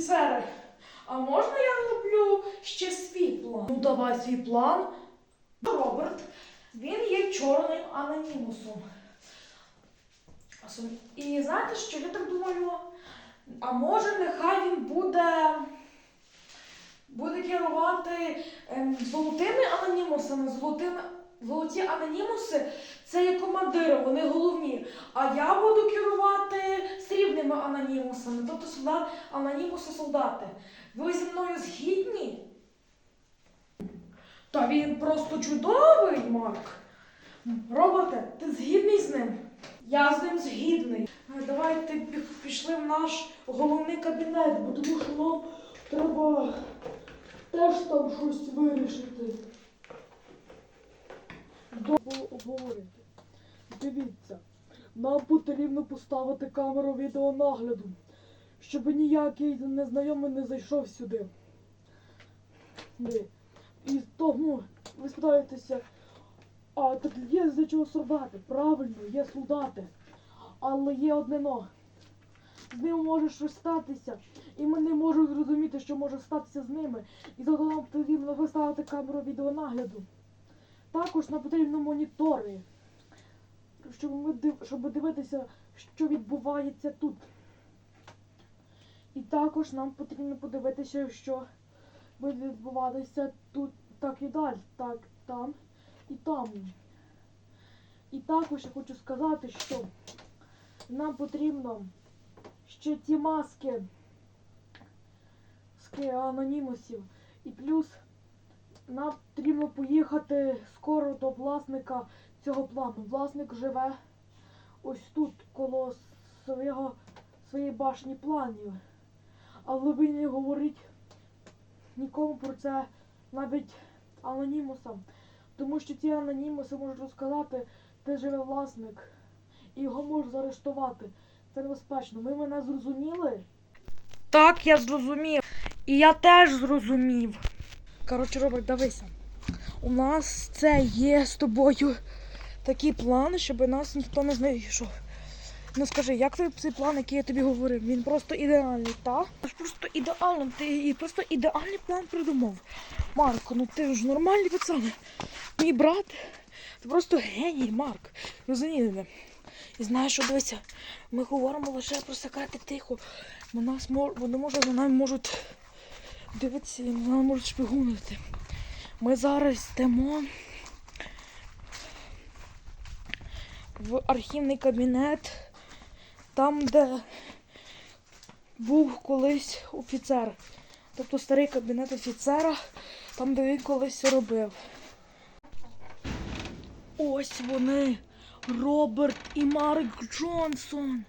Офіцери, а можна я зроблю ще свій план? Ну давай свій план. Роберт, він є чорним анонімусом. І знаєте що, я так думаю, а може нехай він буде, буде керувати ем, золотими анонімусами. Золотими, золоті анонімуси це є командири, вони головні. А я буду керувати срібними анонімусами, тобто солдат, анонімуси солдати. Ви зі мною згідні? Та він просто чудовий, Марк. Роботе, ти згідний з ним? Я з ним згідний. Давайте пішли в наш головний кабінет, бо тому що нам треба теж там щось вирішити. Обговорити. Дивіться, нам потрібно поставити камеру відеонагляду, щоб ніякий незнайомий не зайшов сюди. І тому ви спитаєтеся, а так є за чого солдати? Правильно, є солдати. Але є одне но. З ним може щось статися, і ми не можемо зрозуміти, що може статися з ними. І тому нам потрібно поставити камеру відеонагляду. Також нам потрібно монітори, щоб, ми щоб дивитися, що відбувається тут. І також нам потрібно подивитися, що буде відбуватися тут, так і далі, так, там і там. І також я хочу сказати, що нам потрібно ще ті маски з анонімусів. І плюс нам потрібно поїхати скоро до власника цього плану. Власник живе ось тут, коло свого, своєї башні планів. Але він не говорить нікому про це навіть анонімусам. Тому що ці анонімуси можуть розказати, де живе власник, і його можуть заарештувати. Це небезпечно. Ви мене зрозуміли? Так, я зрозумів. І я теж зрозумів. Коротше, Роберт, дивися. У нас це є з тобою такий план, щоб нас ніхто не знайшов. Ну скажи, як тобі цей план, який я тобі говорив? Він просто ідеальний, так? Просто ідеально, ти просто ідеальний план придумав. Марко, ну ти ж нормальний пацан. Мій брат, ти просто геній, Марк. Розумієте? І знаєш, що дивися, ми говоримо лише про секрети тихо. Бо нас мож... вони може за нами можуть дивитися, і на нас можуть шпигунити. Ми зараз йдемо в архівний кабінет, там, де був колись офіцер. Тобто старий кабінет офіцера, там, де він колись робив. Ось вони, Роберт і Марк Джонсон.